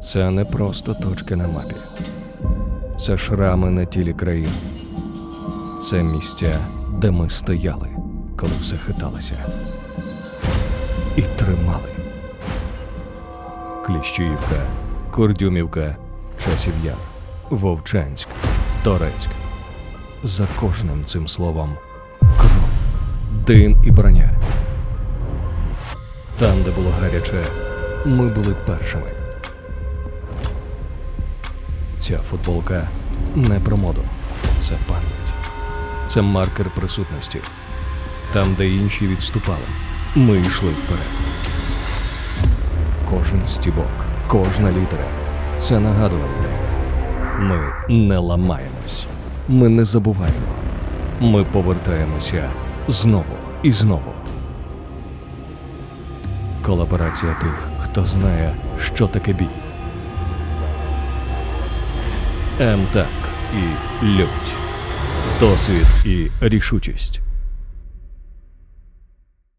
Це не просто точки на мапі. Це шрами на тілі країни. Це місця, де ми стояли, коли все хиталося. І тримали. Кліщіївка, Курдюмівка, Часів Яр, Вовчанськ, Торецьк. За кожним цим словом кров, дим і броня. Там, де було гаряче, ми були першими. Ця футболка не про моду, це пам'ять. Це маркер присутності. Там, де інші відступали, ми йшли вперед. Кожен стібок, кожна літера це нагадування. Ми не ламаємось, ми не забуваємо. Ми повертаємося знову і знову. Колаборація тих, хто знає, що таке бій. МТАК і лють. Досвід і рішучість.